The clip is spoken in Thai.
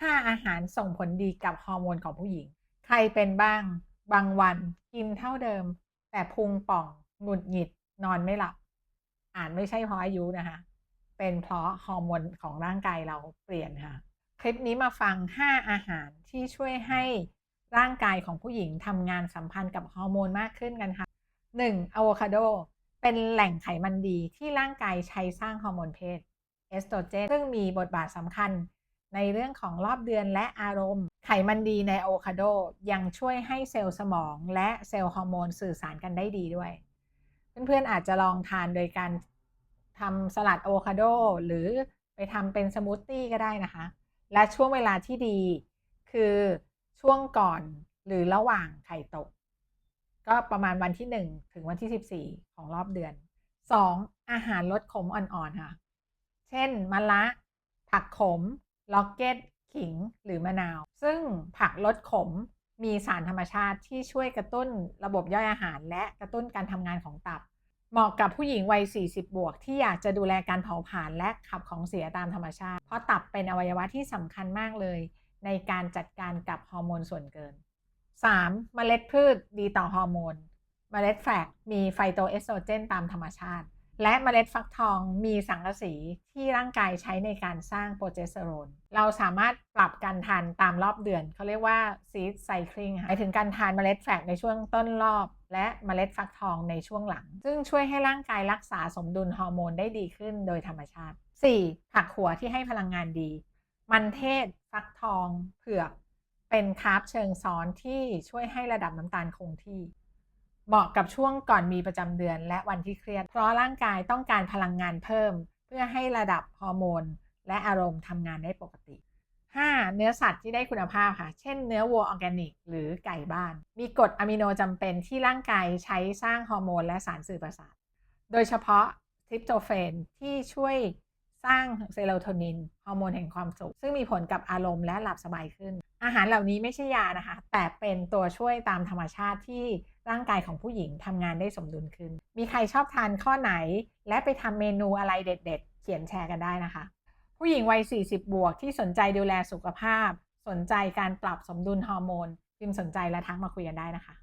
5 อาหารส่งผลดีกับฮอร์โมนของผู้หญิง ใครเป็นบ้าง บางวันกินเท่าเดิม แต่พุงป่อง หงุดหงิด นอนไม่หลับ อาจไม่ใช่เพราะอายุนะคะ เป็นเพราะฮอร์โมนของร่างกายเราเปลี่ยนค่ะ คลิปนี้มาฟัง 5 อาหารที่ช่วยให้ร่างกายของผู้หญิงทำงานสัมพันธ์กับฮอร์โมนมากขึ้นกันค่ะ 1. อะโวคาโด เป็นแหล่งไขมันดีที่ร่างกายใช้สร้างฮอร์โมนเพศเอสโตรเจน ซึ่งมีบทบาทสำคัญ ในเรื่องของรอบเดือนและอารมณ์ ไขมันดีในอะโวคาโดยังช่วยให้เซลล์สมองและเซลล์ฮอร์โมนสื่อสารกันได้ดีด้วย เพื่อนๆอาจจะลองทานโดยการทำสลัดอะโวคาโดหรือไปทำเป็นสมูทตี้ก็ได้นะคะ และช่วงเวลาที่ดีคือช่วงก่อนหรือระหว่างไข่ตก ก็ประมาณวันที่ 1 ถึงวันที่ 14 ของรอบเดือน 2. อาหารลดขมอ่อนๆค่ะ เช่นมะละ ผักขม ล็อกเก็ตขิงหรือมะนาว ซึ่งผักลดขมมีสารธรรมชาติที่ช่วยกระตุ้นระบบย่อยอาหาร และกระตุ้นการทำงานของตับ เหมาะกับผู้หญิงวัย 40 บวก ที่อยากจะดูแลการเผาผลาญและขับของเสียตามธรรมชาติ เพราะตับเป็นอวัยวะที่สำคัญมากเลย ในการจัดการกับฮอร์โมนส่วนเกิน 3. เมล็ดพืชดีต่อฮอร์โมน เมล็ดแฟลกมีไฟโตเอสโตรเจนตามธรรมชาติ และเมล็ดฟักทองมีสังกะสีที่ร่างกายใช้ในการสร้างโปรเจสเตอโรน เราสามารถปรับการทานตามรอบเดือน เขาเรียกว่าซีดไซคลิงหมายถึงการทานเมล็ดแฟลกในช่วงต้นรอบ และเมล็ดฟักทองในช่วงหลัง ซึ่งช่วยให้ร่างกายรักษาสมดุลฮอร์โมนได้ดีขึ้นโดยธรรมชาติ 4. ผักหัวที่ให้พลังงานดี มันเทศ ฟักทอง เผือก เป็นคาร์บเชิงซ้อนที่ช่วยให้ระดับน้ำตาลคงที่ เหมาะกับช่วงก่อนมีประจำเดือนและวันที่เครียด เพราะร่างกายต้องการพลังงานเพิ่ม เพื่อให้ระดับฮอร์โมน และอารมณ์ทำงานได้ปกติ 5. เนื้อสัตว์ที่ได้คุณภาพค่ะ เช่นเนื้อวัวออร์แกนิก หรือไก่บ้าน มีกรดอะมิโนจำเป็นที่ร่างกายใช้สร้างฮอร์โมนและสารสื่อประสาท โดยเฉพาะทริปโตเฟนที่ช่วย สร้างเซโรโทนินฮอร์โมนแห่งความสุข ซึ่งมีผลกับอารมณ์และหลับสบายขึ้น อาหารเหล่านี้ไม่ใช่ยานะคะ แต่เป็นตัวช่วยตามธรรมชาติที่ร่างกายของผู้หญิงทำงานได้สมดุลขึ้น มีใครชอบทานข้อไหน และไปทำเมนูอะไรเด็ด ๆ เขียนแชร์กันได้นะคะ ผู้หญิงวัย 40 บวกที่สนใจดูแลสุขภาพ สนใจการปรับสมดุลฮอร์โมนพิมสนใจและทักมาคุยกันได้นะคะ